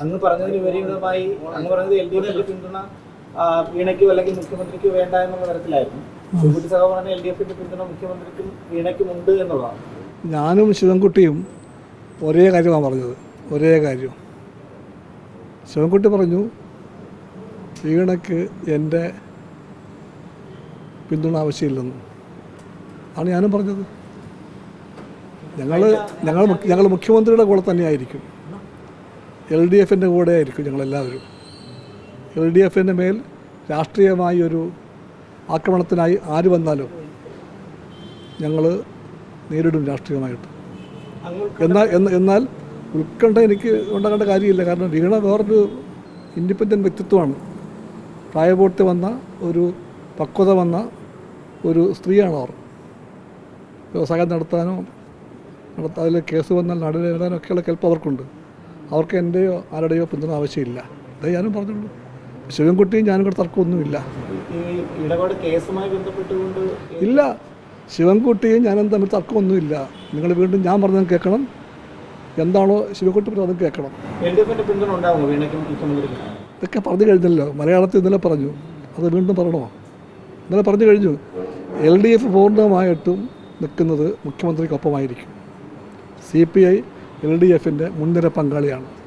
അങ്ങ് പറഞ്ഞതിന് വിപരീതമായി അങ്ങ് പറഞ്ഞത് എൽ ഡി എഫിന്റെ പിന്തുണ വീണയ്ക്കും അല്ലെങ്കിൽ മുഖ്യമന്ത്രിക്കോ വേണ്ട എന്നുള്ള തരത്തിലായിരുന്നു. ശിവകുട്ടി സഹ പറഞ്ഞ എൽ ഡി എഫിന്റെ പിന്തുണ മുഖ്യമന്ത്രിക്കും വീണയ്ക്കും ഉണ്ട് എന്നുള്ളതാണ്. ഞാനും ശിവൻകുട്ടിയും ഒരേ കാര്യമാണ് പറഞ്ഞത്. ഒരേ കാര്യം. ശിവൻകുട്ടി പറഞ്ഞു വീണയ്ക്ക് എന്റെ പിന്തുണ ആവശ്യമില്ലെന്ന്. ആണ് ഞാനും പറഞ്ഞത്. ഞങ്ങൾ ഞങ്ങൾ ഞങ്ങൾ മുഖ്യമന്ത്രിയുടെ കൂടെ തന്നെയായിരിക്കും. എൽ ഡി എഫിന്റെ കൂടെ ആയിരിക്കും ഞങ്ങളെല്ലാവരും. എൽ ഡി എഫിന്റെ മേൽ രാഷ്ട്രീയമായി ഒരു ആക്രമണത്തിനായി ആര് വന്നാലും ഞങ്ങൾ നേരിടും രാഷ്ട്രീയമായിട്ട്. എന്നാൽ എന്ന- എന്നാൽ ഉത്കണ്ഠ എനിക്ക് ഉണ്ടാകേണ്ട കാര്യമില്ല. കാരണം വീണ വേറൊരു ഇൻഡിപെൻഡന്റ് വ്യക്തിത്വമാണ്. പ്രായപൂർത്തി വന്ന ഒരു പക്വത വന്ന ഒരു സ്ത്രീയാണ് അവർ. വ്യവസായം നടത്താനോ നടത്താൻ കേസ് വന്നാൽ നടനേടാനോ ഒക്കെയുള്ള കെൽപ്പ് അവർക്കുണ്ട്. അവർക്ക് എന്റെയോ ആരുടെയോ പിന്തുണ ആവശ്യമില്ല. അതേ ഞാനും പറഞ്ഞുള്ളൂ. ശിവൻകുട്ടിയും ഞാനും കൂടെ തർക്കമൊന്നുമില്ല ഇല്ല. ശിവൻകുട്ടിയും ഞാനും തമ്മിൽ തർക്കമൊന്നുമില്ല. നിങ്ങൾ വീണ്ടും ഞാൻ പറഞ്ഞത് കേൾക്കണം. എന്താണോ ശിവൻകുട്ടി പറഞ്ഞത് കേൾക്കണം. വീണയ്ക്കും മുഖ്യമന്ത്രിക്കും? ഇതൊക്കെ പറഞ്ഞു കഴിഞ്ഞല്ലോ. മലയാളത്തിൽ ഇന്നലെ പറഞ്ഞു. അത് വീണ്ടും പറയണോ? ഇന്നലെ പറഞ്ഞു കഴിഞ്ഞു. എൽ ഡി എഫ് പൂർണമായിട്ടും നിൽക്കുന്നത് മുഖ്യമന്ത്രിക്കൊപ്പമായിരിക്കും. C P I L D എഫിന്റെ മുൻനിര പങ്കാളിയാണ്.